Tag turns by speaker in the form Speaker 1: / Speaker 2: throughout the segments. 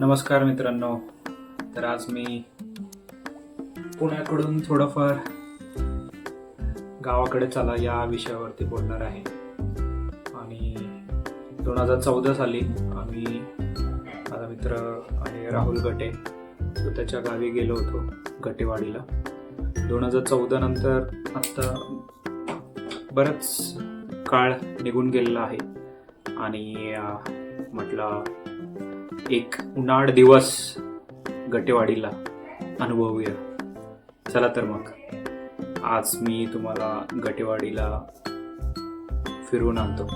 Speaker 1: नमस्कार मित्रांनो. तर आज मी पुण्याकडून थोडंफार गावाकडे चला या विषयावरती बोलणार आहे. आणि दोन हजार चौदा साली आम्ही माझा मित्र आहे राहुल गटे तो त्याच्या गावी गेलो होतो गटेवाडीला. दोन हजार चौदा नंतर आत्ता बराच काळ निघून गेलेला आहे. आणि म्हटलं एक उन्हाळ दिवस गटेवाडीला अनुभवूया. चला तर मग. आज मी तुम्हाला गटेवाडीला फिरवून आणतो.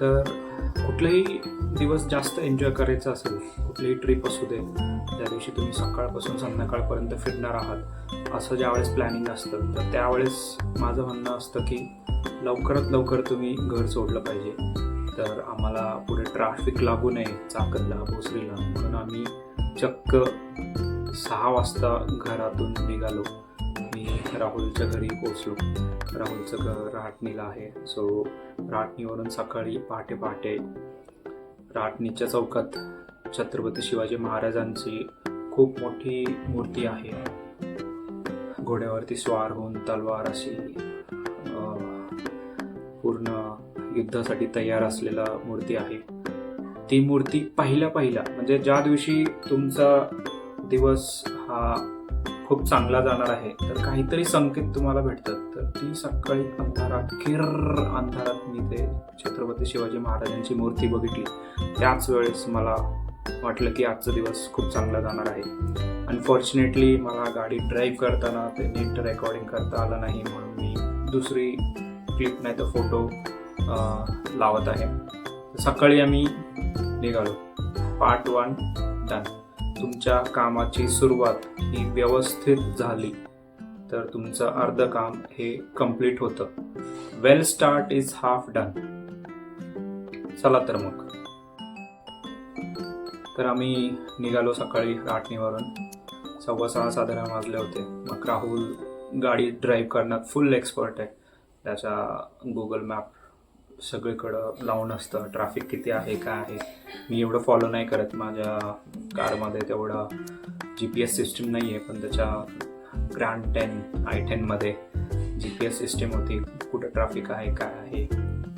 Speaker 1: तर कुठलाही दिवस जास्त एन्जॉय करायचा असेल कुठलीही ट्रिप असू दे त्या दिवशी तुम्ही सकाळपासून संध्याकाळपर्यंत फिरणार आहात असं ज्यावेळेस प्लॅनिंग असतं तर त्यावेळेस माझं म्हणणं असतं की लवकरात लवकर तुम्ही घर सोडलं पाहिजे. तर आम्हाला पुढे ट्रॅफिक लागू नये चाकणला भोसरीला. म्हणून आम्ही चक्क सहा वाजता घरातून निघालो मी राहुलच्या घरी पोचलो राहुलचं घर राहटणीला आहे. सो राहटणीवरून सकाळी पहाटे पहाटे राहटणीच्या चौकात छत्रपती शिवाजी महाराजांची खूप मोठी मूर्ती आहे. घोड्यावरती स्वार होऊन तलवार अशी पूर्ण युद्धासाठी तयार असलेला मूर्ती आहे. ती मूर्ती पहिल्या पहिल्या म्हणजे ज्या दिवशी तुमचा दिवस हा खूप चांगला जाणार आहे तर काहीतरी संकेत तुम्हाला भेटतात. तर ती सकाळी अंधारात किर अंधारात मी ते छत्रपती शिवाजी महाराजांची मूर्ती बघितली. त्याच वेळेस मला वाटलं की आजचा दिवस खूप चांगला जाणार आहे. अनफॉर्च्युनेटली मला गाडी ड्राईव्ह करताना ते नीट रेकॉर्डिंग करता आलं नाही म्हणून मी दुसरी क्लिप नाही तर फोटो लावत आहे. सकाळी आम्ही निघालो. पार्ट वन डन तुमच्या कामाची सुरुवात ही व्यवस्थित झाली. तर तुमचं अर्ध काम हे कंप्लीट होतं. Well start is half done चला तर मग. तर आम्ही निघालो सकाळी राटणीवरून सव्वा सहा साधारण वाजले होते. मग राहुल गाडी ड्राईव्ह करण्यात फुल एक्सपर्ट आहे. त्याचा गुगल मॅप सगळीकडं लावून असतं. ट्रॅफिक किती आहे काय आहे? मी एवढं फॉलो नाही करत. माझ्या कारमध्ये तेवढं जी पी एस सिस्टीम नाही आहे पण त्याच्या ग्रँड टेन आय टेनमध्ये जी पी एस सिस्टीम होती. कुठं ट्रॅफिक आहे काय आहे?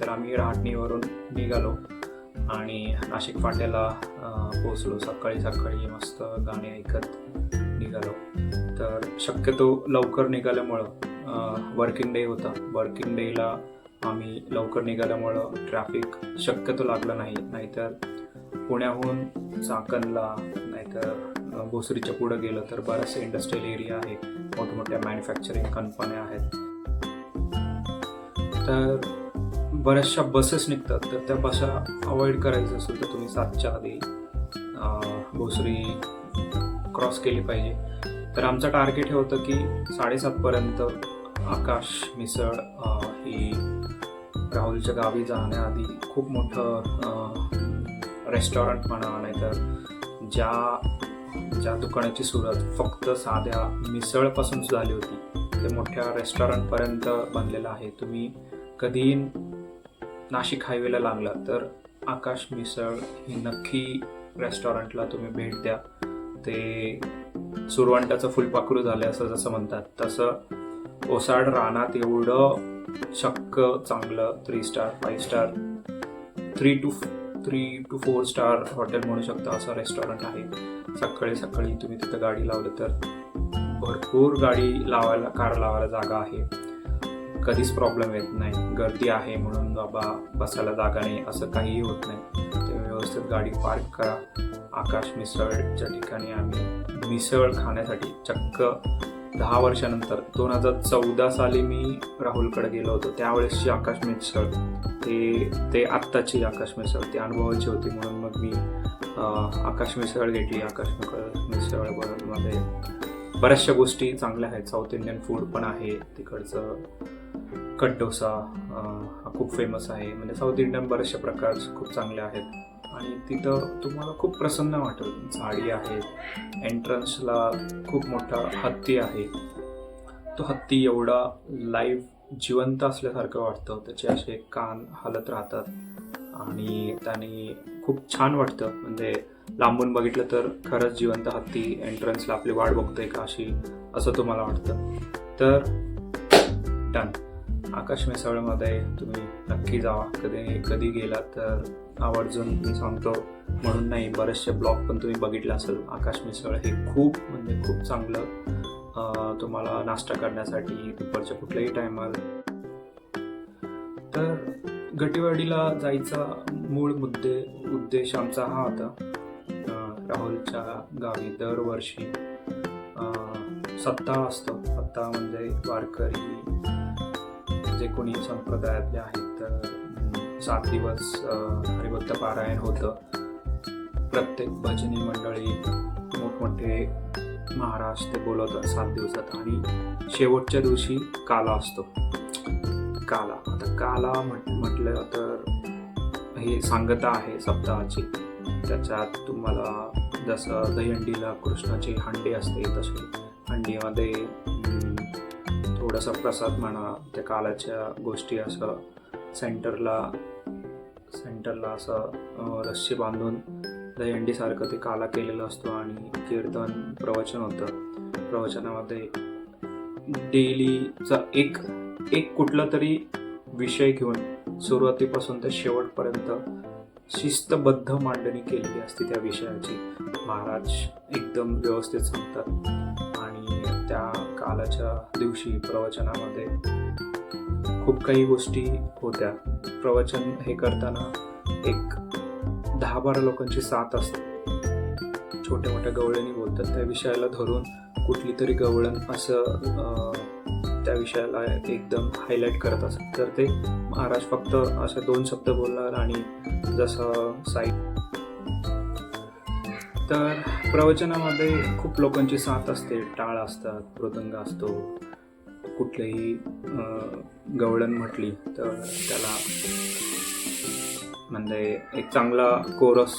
Speaker 1: तर आम्ही राहटणीवरून निघालो आणि नाशिक फाट्याला पोचलो सकाळी सकाळी मस्त गाणे ऐकत निघालो. तर शक्यतो लवकर निघाल्यामुळं वर्किंग डे होता. वर्किंग डेला आम्ही लवकर निघाल्यामुळं ट्रॅफिक शक्यतो लागलं नाही. नाहीतर पुण्याहून चाकणला नाहीतर भोसरीच्या पुढं गेलं तर बऱ्याचशा इंडस्ट्रियल एरिया आहे मोठमोठ्या मॅन्युफॅक्चरिंग कंपन्या आहेत. तर बऱ्याचशा बसेस निघतात. तर त्या बसा अवॉइड करायचं असेल तर तुम्ही सातच्या आधी भोसरी क्रॉस केली पाहिजे. तर आमचं टार्गेट हे होतं की साडेसातपर्यंत आकाश मिसळ ही राहुलच्या गावी जाण्याआधी खूप मोठं रेस्टॉरंट म्हणा नाहीतर ज्या ज्या दुकानाची सुरुवात फक्त साध्या मिसळपासून झाली होती ते मोठ्या रेस्टॉरंटपर्यंत बनलेलं आहे. तुम्ही कधी नाशिक हायवेला लागला तर आकाश मिसळ ही नक्की रेस्टॉरंटला तुम्ही भेट द्या. ते सुरवंटाचं फुलपाखरू झालं असं जसं म्हणतात तसं ओसाड रानात एवढं चक्क चांगलं three star five star three two three two four star hotel म्हणू शकता असं रेस्टॉरंट आहे. सकाळी सकाळी तुम्ही तिथं गाडी लावलं तर भरपूर गाडी लावायला कार लावायला जागा आहे. कधीच प्रॉब्लेम येत नाही. गर्दी आहे म्हणून बाबा बसायला जागा नाही असं काहीही होत नाही. तुम्ही व्यवस्थित गाडी पार्क करा. आकाश मिसळच्या ठिकाणी आम्ही मिसळ खाण्यासाठी चक्क दहा वर्षानंतर दोन हजार चौदा साली मी राहुलकडे गेलो होतो. त्यावेळेसची आकाश मिसळ ते ते आत्ताची आकाश मिसळ ते अनुभवाची होती म्हणून मग मी आकाश मिसळ घेतली. आकाश मिसळमध्ये बऱ्याचशा गोष्टी चांगल्या आहेत. साऊथ इंडियन फूड पण आहे. तिकडचं कट डोसा हा खूप फेमस आहे. म्हणजे साऊथ इंडियन बऱ्याचशा प्रकार खूप चांगले आहेत. आणि तिथं तुम्हाला खूप प्रसन्न वाटेल. झाडी आहेत एंट्रन्सला खूप मोठा हत्ती आहे. तो हत्ती एवढा लाईव्ह जिवंत असल्यासारखं वाटतं. त्याचे असे कान हलत राहतात आणि त्याने खूप छान वाटतं. म्हणजे लांबून बघितलं तर खरंच जिवंत हत्ती एंट्रन्सला आपली वाट बघतोय का अशी असं तुम्हाला वाटतं. तर डन आकाश मिसळमध्ये तुम्ही नक्की जावा. कधी कधी गेला तर आवर्जून मी सांगतो. म्हणून नाही बरेचसे ब्लॉग पण तुम्ही बघितले असेल. आकाश मिसळ हे खूप म्हणजे खूप चांगलं. तुम्हाला नाश्ता करण्यासाठी दुपारच्या कुठल्याही टायमाला तर गटीवाडीला जायचा मूळ मुद्दे उद्देश आमचा हा होता. राहुलच्या गावी दरवर्षी सत्ता सप्ताह असतो. सप्ताह म्हणजे वारकरी जे कोणी संप्रदायातले आहेत तर सात दिवस हरिभक्त पारायण होतं. प्रत्येक भजनी मंडळी मोठमोठे महाराज ते बोलवतात सात दिवसात. आणि शेवटच्या दिवशी काला असतो. काला. आता काला म्हट म्हटलं तर हे सांगता आहे सप्ताहाची. त्याच्यात तुम्हाला जसं दहीहंडीला कृष्णाची हंडी असते तसे हंडीमध्ये थोडासा प्रसाद म्हणा त्या कालाच्या गोष्टी असं सेंटरला सेंटरला असं रस्सी बांधून दहीहंडीसारखं ते काला केलेलं असतो आणि कीर्तन प्रवचन होतं. प्रवचनामध्ये डेलीचा एक एक कुठला तरी विषय घेऊन सुरुवातीपासून ते शेवटपर्यंत शिस्तबद्ध मांडणी केलेली असते त्या विषयाची. महाराज एकदम व्यवस्थित सांगतात. आणि त्या कालाच्या दिवशी प्रवचनामध्ये खूप काही गोष्टी होत्या. प्रवचन हे करताना एक दहा बारा लोकांची साथ असते. छोट्या मोठ्या गवळणी बोलतात. त्या विषयाला धरून कुठली तरी गवळण असं त्या विषयाला एकदम हायलाईट करत असत. तर ते महाराज फक्त असे दोन शब्द बोलणार आणि जसं साई तर प्रवचनामध्ये खूप लोकांची साथ असते. टाळ असतात मृदंग असतो कुठलेही गवळण म्हटली तर त्याला म्हणजे एक चांगला कोरस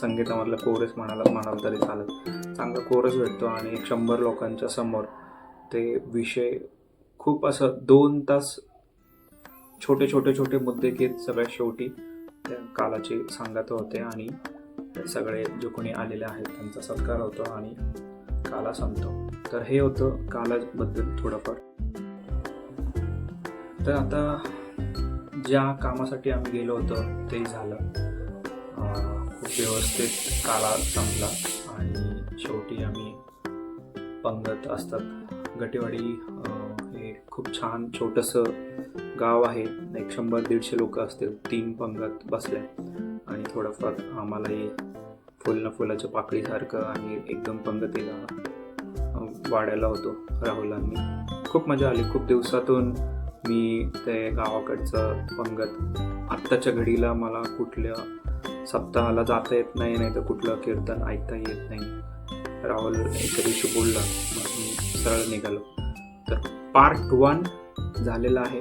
Speaker 1: संगीतामधला कोरस म्हणाला म्हणाल तरी चालेल. चांगला कोरस भेटतो आणि एक शंभर लोकांच्या समोर ते विषय खूप असं दोन तास छोटे छोटे छोटे मुद्दे घेत सगळ्या शेवटी त्या कालाचे सांगत होते आणि सगळे जो कोणी आलेले आहेत त्यांचा सत्कार होतो आणि काला संपतो तर हे होतं कालाबद्दल थोडंफार. तर आता ज्या कामासाठी आम्ही गेलो होतो ते झालं. खूप व्यवस्थित काला संपला आणि शेवटी आम्ही पंगत असतात. गटेवाडी हे खूप छान छोटंसं गाव आहे. एक शंभर दीडशे लोक असतील तीन पंगत बसल्या. आणि थोडंफार आम्हालाही फुल फुलाच्या पाकळीसारखं आणि एकदम पंगतीला वाढायला होतो राहुलांनी. खूप मजा आली. खूप दिवसातून मी ते गावाकडचं पंगत आत्ताच्या घडीला मला कुठल्या सप्ताहाला जाता येत नाही नाही तर कुठलं कीर्तन ऐकता येत नाही. राहुल एका दिवशी बोलला मग मी सरळ निघालो. तर पार्ट वन झालेला आहे.